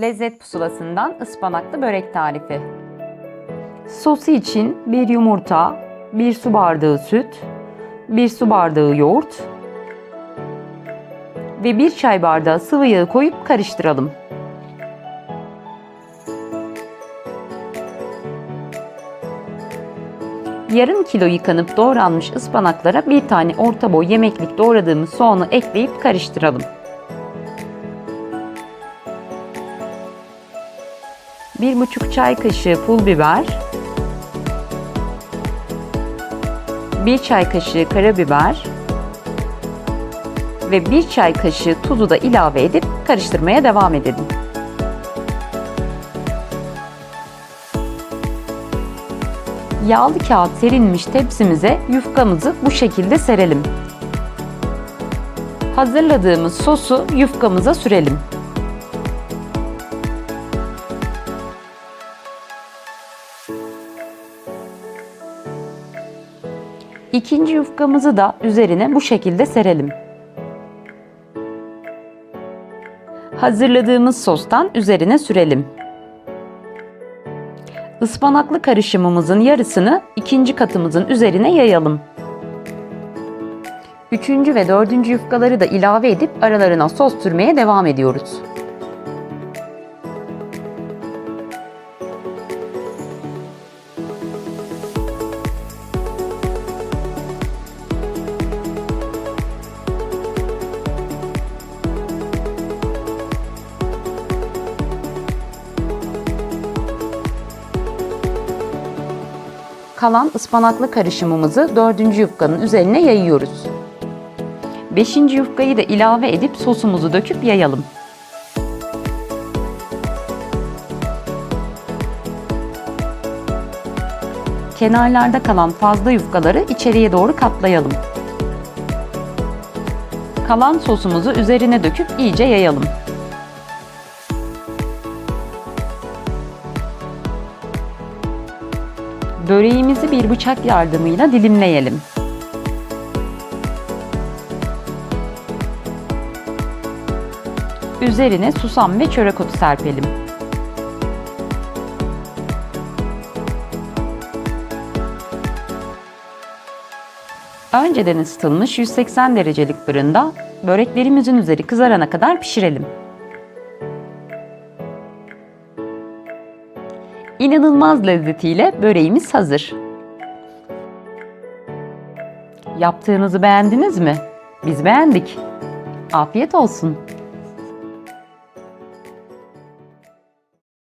Lezzet pusulasından ıspanaklı börek tarifi. Sosu için bir yumurta, bir su bardağı süt, bir su bardağı yoğurt ve bir çay bardağı sıvı yağı koyup karıştıralım. Yarım kilo yıkanıp doğranmış ıspanaklara bir tane orta boy yemeklik doğradığımız soğanı ekleyip karıştıralım. Bir buçuk çay kaşığı pul biber, bir çay kaşığı karabiber ve bir çay kaşığı tuzu da ilave edip karıştırmaya devam edelim. Yağlı kağıt serilmiş tepsimize yufkamızı bu şekilde serelim. Hazırladığımız sosu yufkamıza sürelim. İkinci yufkamızı da üzerine bu şekilde serelim. Hazırladığımız sostan üzerine sürelim. Ispanaklı karışımımızın yarısını ikinci katımızın üzerine yayalım. Üçüncü ve dördüncü yufkaları da ilave edip aralarına sos sürmeye devam ediyoruz. Kalan ıspanaklı karışımımızı dördüncü yufkanın üzerine yayıyoruz. Beşinci yufkayı da ilave edip sosumuzu döküp yayalım. Kenarlarda kalan fazla yufkaları içeriye doğru katlayalım. Kalan sosumuzu üzerine döküp iyice yayalım. Böreğimizi bir bıçak yardımıyla dilimleyelim. Üzerine susam ve çörek otu serpelim. Önceden ısıtılmış 180 derecelik fırında böreklerimizin üzeri kızarana kadar pişirelim. İnanılmaz lezzetiyle böreğimiz hazır. Yaptığınızı beğendiniz mi? Biz beğendik. Afiyet olsun.